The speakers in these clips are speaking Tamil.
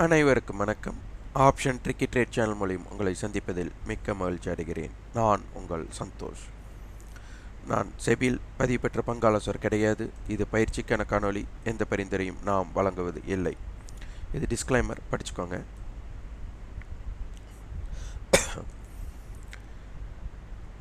அனைவருக்கும் வணக்கம். ஆப்ஷன் ட்ரிக்கி ட்ரேட் சேனல் மூலியம் உங்களை சந்திப்பதில் மிக்க மகிழ்ச்சி அடைகிறேன். நான் உங்கள் சந்தோஷ். நான் செபில் பதிவு பெற்ற பங்காளசர் கிடையாது. இது பயிற்சிக்கான காணொளி. எந்த பரிந்துரையும் நாம் வழங்குவது இல்லை. இது டிஸ்க்ளைமர் படிச்சுக்கோங்க.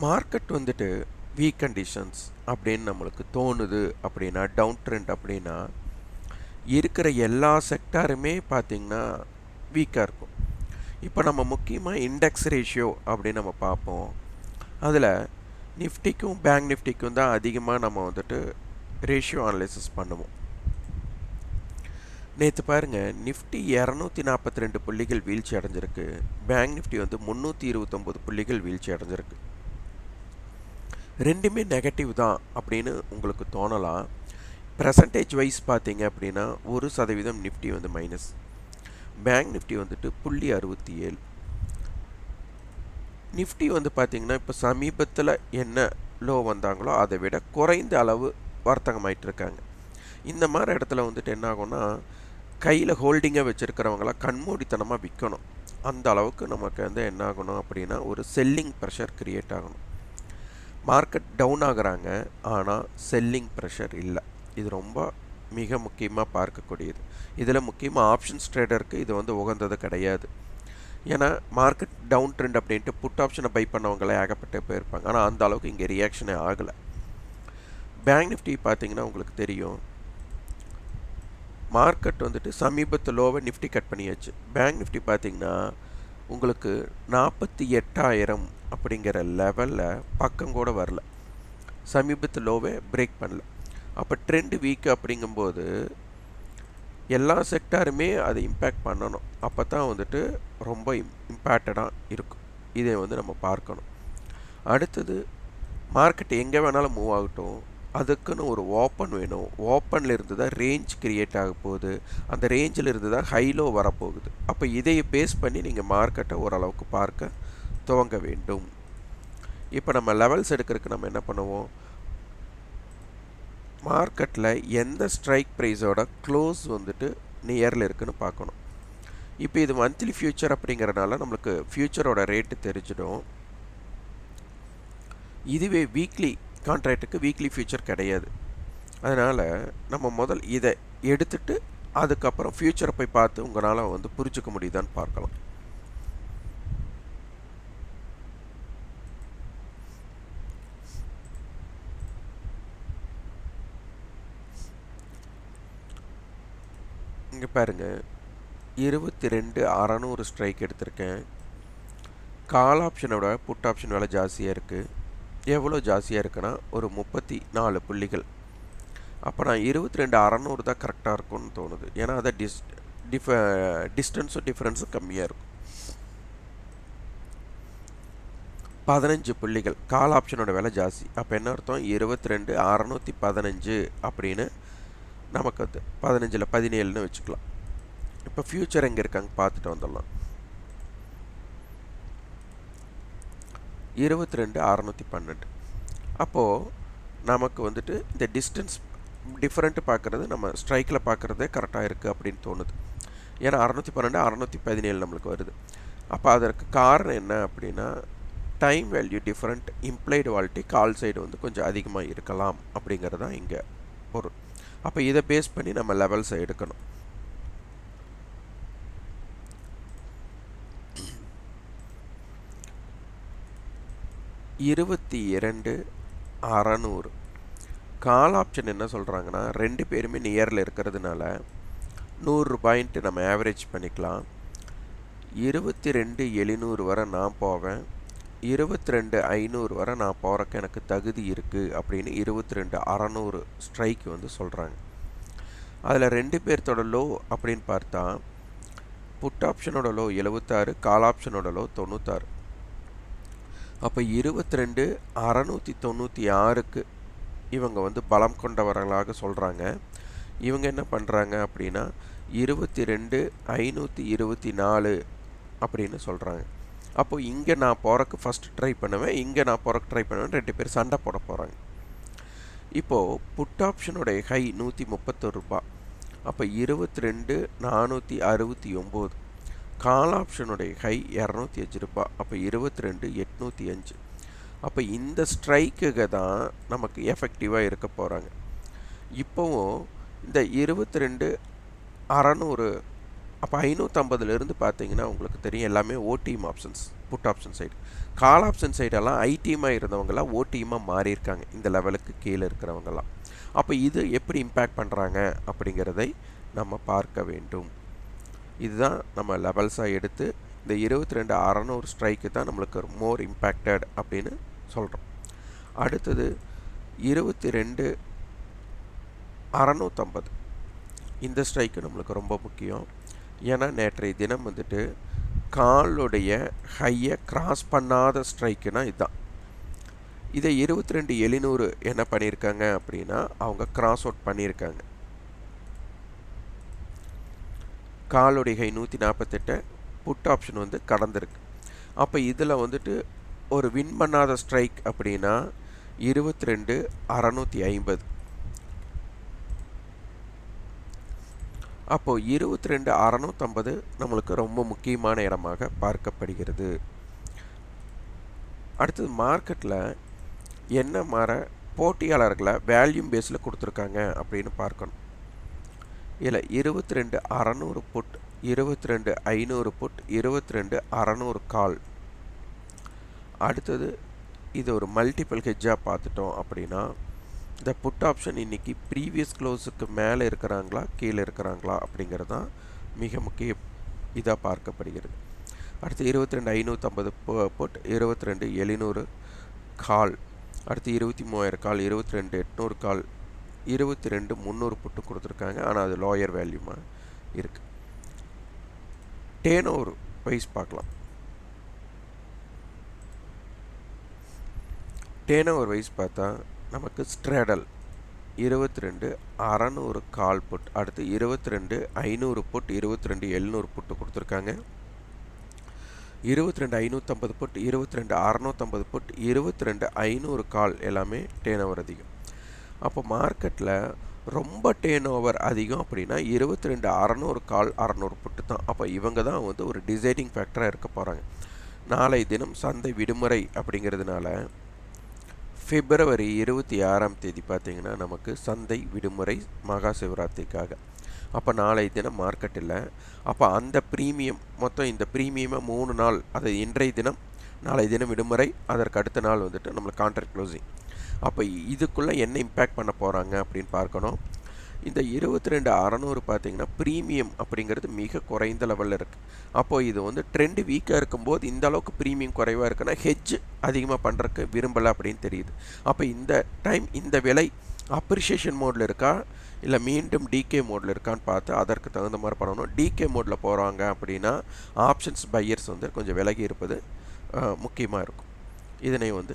மார்க்கெட் வந்துட்டு வீக் கண்டிஷன்ஸ் அப்படின்னு நம்மளுக்கு தோணுது அப்படின்னா டவுன் ட்ரெண்ட் அப்படின்னா இருக்கிற எல்லா செக்டாருமே பார்த்திங்கன்னா வீக்காக இருக்கும். இப்போ நம்ம முக்கியமாக இண்டெக்ஸ் ரேஷியோ அப்படின்னு நம்ம பார்ப்போம். அதில் நிஃப்டிக்கும் பேங்க் நிஃப்டிக்கும் தான் அதிகமாக நம்ம வந்துட்டு ரேஷியோ அனலைசிஸ் பண்ணுவோம். நேற்று பாருங்கள் நிஃப்டி இரநூத்தி நாற்பத்தி ரெண்டு புள்ளிகள் வீழ்ச்சி அடைஞ்சிருக்கு. பேங்க் நிஃப்டி வந்து முந்நூற்றி இருபத்தொம்போது புள்ளிகள் வீழ்ச்சி அடைஞ்சிருக்கு. ரெண்டுமே நெகட்டிவ் தான் அப்படின்னு உங்களுக்கு தோணலாம். பர்சன்டேஜ் வைஸ் பார்த்தீங்க அப்படின்னா ஒரு சதவீதம் நிஃப்டி வந்து மைனஸ் பேங்க் நிஃப்டி வந்துட்டு புள்ளி அறுபத்தி ஏழு. நிஃப்டி வந்து பார்த்திங்கன்னா இப்போ சமீபத்தில் என்ன லோ வந்தாங்களோ அதை விட குறைந்த அளவு வர்த்தகமாயிட்டு இருக்காங்க இந்த மாதிரி இடத்துல வந்துட்டு என்ன ஆகும்னா கையில் ஹோல்டிங்காக வச்சுருக்கிறவங்களாம் கண்மூடித்தனமாக விற்கணும் அந்த அளவுக்கு நமக்கு வந்து என்ன ஆகணும் அப்படின்னா ஒரு செல்லிங் ப்ரெஷர் க்ரியேட் ஆகணும். மார்க்கெட் டவுன் ஆகுறாங்க ஆனால் செல்லிங் ப்ரெஷர் இல்லை. இது ரொம்ப மிக முக்கியமாக பார்க்கக்கூடியது. இதில் முக்கியமாக ஆப்ஷன்ஸ் ட்ரேடருக்கு இது வந்து உகந்தது கிடையாது. ஏன்னா மார்க்கெட் டவுன் ட்ரெண்ட் அப்படின்ட்டு புட் ஆப்ஷனை பை பண்ணவங்களே ஏகப்பட்ட போயிருப்பாங்க ஆனால் அந்த அளவுக்கு இங்கே ரியாக்ஷனே ஆகலை. பேங்க் நிஃப்டி பார்த்தீங்கன்னா உங்களுக்கு தெரியும். மார்க்கெட் வந்துட்டு சமீபத்து லோவை நிஃப்டி கட் பண்ணியாச்சு. பேங்க் நிஃப்டி பார்த்தீங்கன்னா உங்களுக்கு நாற்பத்தி எட்டாயிரம் அப்படிங்கிற லெவலில் பக்கம் கூட வரல. சமீபத்து லோவை பிரேக் பண்ணல. அப்போ ட்ரெண்ட் வீக் அப்படிங்கும்போது எல்லா செக்டாருமே அதை இம்பேக்ட் பண்ணணும். அப்போ தான் வந்துட்டு ரொம்ப இம் இம்பேக்டடாக இருக்கும். இதை வந்து நம்ம பார்க்கணும். அடுத்தது மார்க்கெட் எங்கே வேணாலும் மூவ் ஆகட்டும். அதுக்குன்னு ஒரு ஓப்பன் வேணும். ஓப்பனில் இருந்து தான் ரேஞ்ச் க்ரியேட் ஆக போகுது. அந்த ரேஞ்சில் இருந்து தான் ஹைலோ வரப்போகுது. அப்போ இதை பேஸ் பண்ணி நீங்கள் மார்க்கெட்டை ஓரளவுக்கு பார்க்க துவங்க வேண்டும். இப்போ நம்ம லெவல்ஸ் எடுக்கிறதுக்கு நம்ம என்ன பண்ணுவோம்? மார்க்கெட்டில் எந்த ஸ்ட்ரைக் ப்ரைஸோட க்ளோஸ் வந்துட்டு நியரில் இருக்குதுன்னு பார்க்கணும். இப்போ இது மந்த்லி ஃபியூச்சர் அப்படிங்கிறனால நம்மளுக்கு ஃப்யூச்சரோட ரேட்டு தெரிஞ்சிடும். இதுவே வீக்லி கான்ட்ராக்டுக்கு வீக்லி ஃபியூச்சர் கிடையாது. அதனால் நம்ம முதல் இதை எடுத்துட்டு அதுக்கப்புறம் ஃப்யூச்சரை போய் பார்த்து உங்களால் வந்து புரிஞ்சுக்க முடியுதான்னு பார்க்கலாம். இங்கே பாருங்கள் இருபத்தி ரெண்டு அறநூறு ஸ்ட்ரைக் எடுத்திருக்கேன். கால் ஆப்ஷனோட புட் ஆப்ஷன் விலை ஜாஸ்தியாக இருக்குது எவ்வளோ ஜாஸ்தியாக இருக்குன்னா ஒரு முப்பத்தி நாலு புள்ளிகள். அப்போ நான் இருபத்தி ரெண்டு அறநூறு தான் கரெக்டாக இருக்கும்னு தோணுது. ஏன்னா அதை டிஸ் டிஃப டிஸ்டன்ஸும் டிஃப்ரென்ஸும் கம்மியாக இருக்கும். பதினஞ்சு புள்ளிகள். கால் ஆப்ஷனோட விலை ஜாஸ்தி. அப்போ என்ன அர்த்தம்? இருபத்தி ரெண்டு அறநூற்றி பதினஞ்சு அப்படின்னு நமக்கு வந்து பதினஞ்சில் பதினேழுன்னு வச்சுக்கலாம். இப்போ ஃப்யூச்சர் எங்கே இருக்காங்க பார்த்துட்டு வந்துடலாம். இருபத்தி ரெண்டு அறநூற்றி பன்னெண்டு. அப்போது நமக்கு வந்துட்டு இந்த டிஸ்டன்ஸ் டிஃப்ரெண்ட்டு பார்க்குறது நம்ம ஸ்ட்ரைக்கில் பார்க்குறதே கரெக்டாக இருக்குது அப்படின்னு தோணுது. ஏன்னா அறநூற்றி பன்னெண்டு அறநூற்றி பதினேழு நம்மளுக்கு வருது. அப்போ அதற்கு காரணம் என்ன அப்படின்னா time value different implied volatility call side வந்து கொஞ்சம் அதிகமாக இருக்கலாம் அப்படிங்கிறது தான் இங்கே பொருள். அப்போ இதை பேஸ் பண்ணி நம்ம லெவல்ஸை எடுக்கணும். இருபத்தி இரண்டு அறநூறு. கால் ஆப்ஷன் என்ன சொல்கிறாங்கன்னா ரெண்டு பேருமே நியரில் இருக்கிறதுனால நூறு பாயிண்ட்டு நம்ம ஆவரேஜ் பண்ணிக்கலாம். இருபத்தி ரெண்டு எழுநூறு வரை நான் போவேன். இருபத்தி ரெண்டு ஐநூறு வரை நான் போகிறக்கு எனக்கு தகுதி இருக்குது அப்படின்னு இருபத்தி ரெண்டு அறநூறு ஸ்ட்ரைக் வந்து சொல்கிறாங்க அதில் ரெண்டு பேர்த்தோட லோ அப்படின்னு பார்த்தா புட் ஆப்ஷனோட லோ எழுபத்தாறு கால் ஆப்ஷனோட லோ தொண்ணூத்தாறு. அப்போ இருபத்தி ரெண்டு அறநூற்றி தொண்ணூற்றி ஆறுக்கு இவங்க வந்து பலம் கொண்டவர்களாக சொல்கிறாங்க இவங்க என்ன பண்ணுறாங்க அப்படின்னா இருபத்தி ரெண்டு ஐநூற்றி இருபத்தி நாலு அப்படின்னு சொல்கிறாங்க அப்போது இங்கே நான் போகிறக்கு ஃபஸ்ட்டு ட்ரை பண்ணுவேன் இங்கே நான் போகிறக்கு ட்ரை பண்ணுவேன் ரெண்டு பேர் சண்டை போட போகிறாங்க இப்போது புட் ஆப்ஷனுடைய ஹை நூற்றி முப்பத்தொரு ரூபா அப்போ இருபத்தி ரெண்டு நானூற்றி அறுபத்தி ஒம்பது கால் ஆப்ஷனுடைய ஹை இரநூத்தி அஞ்சு ரூபாய் அப்போ இருபத்தி ரெண்டு எட்நூற்றி அஞ்சு அப்போ இந்த ஸ்ட்ரைக்குக தான் நமக்கு எஃபெக்டிவாக இருக்க போகிறாங்க இப்போவும் இந்த இருபத்தி ரெண்டு அறநூறு அப்போ ஐநூற்றம்பதுலேருந்து பார்த்தீங்கன்னா உங்களுக்கு தெரியும் எல்லாமே OTM options put option side call option சைடெல்லாம் ஐடிஎம்மாக இருந்தவங்கலாம் ஓடிஎம்மாக மாறியிருக்காங்க. இந்த லெவலுக்கு கீழே இருக்கிறவங்கலாம் அப்போ இது எப்படி இம்பேக்ட் பண்ணுறாங்க அப்படிங்கிறதை நம்ம பார்க்க வேண்டும். இதுதான் நம்ம லெவல்ஸாக எடுத்து இந்த இருபத்தி ரெண்டு அறநூறு ஸ்ட்ரைக்கு தான் நம்மளுக்கு மோர் இம்பேக்டட் அப்படின்னு சொல்கிறோம் அடுத்தது இருபத்தி ரெண்டு அறநூற்றம்பது இந்த ஸ்ட்ரைக்கு நம்மளுக்கு ரொம்ப முக்கியம். ஏன்னா நேற்றைய தினம் வந்துட்டு காலுடைய ஹையை கிராஸ் பண்ணாத ஸ்ட்ரைக்குனா இதுதான் இதை இருபத்தி ரெண்டு எழுநூறு என்ன பண்ணியிருக்காங்க அப்படின்னா அவங்க கிராஸ் அவுட் பண்ணியிருக்காங்க. காலுடைய ஹை நூற்றி நாற்பத்தெட்டு புட் ஆப்ஷன் வந்து கடந்திருக்கு. அப்போ இதில் வந்துட்டு ஒரு வின் பண்ணாத ஸ்ட்ரைக் அப்படின்னா இருபத்தி ரெண்டு அறநூற்றி ஐம்பது. அப்போது இருபத்தி ரெண்டு அறநூற்றம்பது நம்மளுக்கு ரொம்ப முக்கியமான இடமாக பார்க்கப்படுகிறது. அடுத்தது மார்க்கெட்டில் என்ன மாற போட்டியாளர்களை வேல்யூம் பேஸில் கொடுத்துருக்காங்க அப்படின்னு பார்க்கணும். இதில் இருபத்தி ரெண்டு அறநூறு புட் இருபத்தி ரெண்டு ஐநூறு புட் இருபத்தி ரெண்டு அறநூறு கால். அடுத்தது இது ஒரு மல்டிபிள் ஹெஜ்ஜாக பார்த்துட்டோம் அப்படின்னா இந்த புட் ஆப்ஷன் இன்றைக்கி ப்ரீவியஸ் க்ளோஸுக்கு மேலே இருக்கிறாங்களா கீழே இருக்கிறாங்களா அப்படிங்கிறது தான் மிக முக்கிய இதாக பார்க்கப்படுகிறது. அடுத்து இருபத்தி ரெண்டு ஐநூற்றம்பது புட் இருபத்தி ரெண்டு எழுநூறு கால். அடுத்து இருபத்தி மூவாயிரம் கால் இருபத்தி ரெண்டு எட்நூறு கால். இருபத்தி ரெண்டு முந்நூறு புட்டு கொடுத்துருக்காங்க ஆனால் அது லோயர் வேல்யூமாக இருக்குது டேன் ஓவர் வைஸ் பார்க்கலாம். டேன் ஓவர் வைஸ் பார்த்தா நமக்கு ஸ்ட்ரேடல் இருபத்தி ரெண்டு அறநூறு கால் புட் அடுத்து இருபத்தி ரெண்டு ஐநூறு புட் இருபத்தி ரெண்டு எழுநூறு புட்டு கொடுத்துருக்காங்க. இருபத்தி ரெண்டு ஐநூற்றம்பது புட் இருபத்தி ரெண்டு அறநூற்றம்பது புட் இருபத்தி ரெண்டு ஐநூறு கால் எல்லாமே டேன் ஓவர் அதிகம். அப்போ மார்க்கெட்டில் ரொம்ப டேன் ஓவர் அதிகம் அப்படின்னா இருபத்தி ரெண்டு அறநூறு கால் அறநூறு புட்டு தான். அப்போ இவங்க தான் வந்து ஒரு டிசைடிங் ஃபேக்டராக இருக்க போகிறாங்க நாளை தினம் சந்தை விடுமுறை அப்படிங்கிறதுனால பிப்ரவரி இருபத்தி ஆறாம் தேதி பார்த்திங்கன்னா நமக்கு சந்தை விடுமுறை மகா சிவராத்திரிக்காக. அப்போ நாளை தினம் மார்க்கெட்டில் அப்போ அந்த ப்ரீமியம் மொத்தம் இந்த ப்ரீமியமை மூணு நாள் அது இன்றைய தினம் நாளை தினம் விடுமுறை அதற்கு அடுத்த நாள் வந்துட்டு நம்மளுக்கு கான்ட்ராக்ட் க்ளோசிங் அப்போ இதுக்குள்ளே என்ன இம்பேக்ட் பண்ண போகிறாங்க அப்படின்னு பார்க்கணும். இந்த இருபத்தி ரெண்டு அறநூறு பார்த்தீங்கன்னா ப்ரீமியம் அப்படிங்கிறது மிக குறைந்த லெவலில் இருக்குது அப்போது இது வந்து ட்ரெண்டு வீக்காக இருக்கும்போது இந்த அளவுக்கு ப்ரீமியம் குறைவாக இருக்குன்னா ஹெஜ் அதிகமாக பண்ணுறக்கு விரும்பலை அப்படின்னு தெரியுது. அப்போ இந்த டைம் இந்த விலை அப்ரிஷியேஷன் மோடில் இருக்கா? இல்லை மீண்டும் டிகே மோடில் இருக்கான்னு பார்த்து அதற்கு தகுந்த மாதிரி பண்ணணும். டிகே மோடில் போகிறாங்க அப்படின்னா ஆப்ஷன்ஸ் பையர்ஸ் வந்து கொஞ்சம் விலகி இருப்பது முக்கியமாக இருக்கும். இதனை வந்து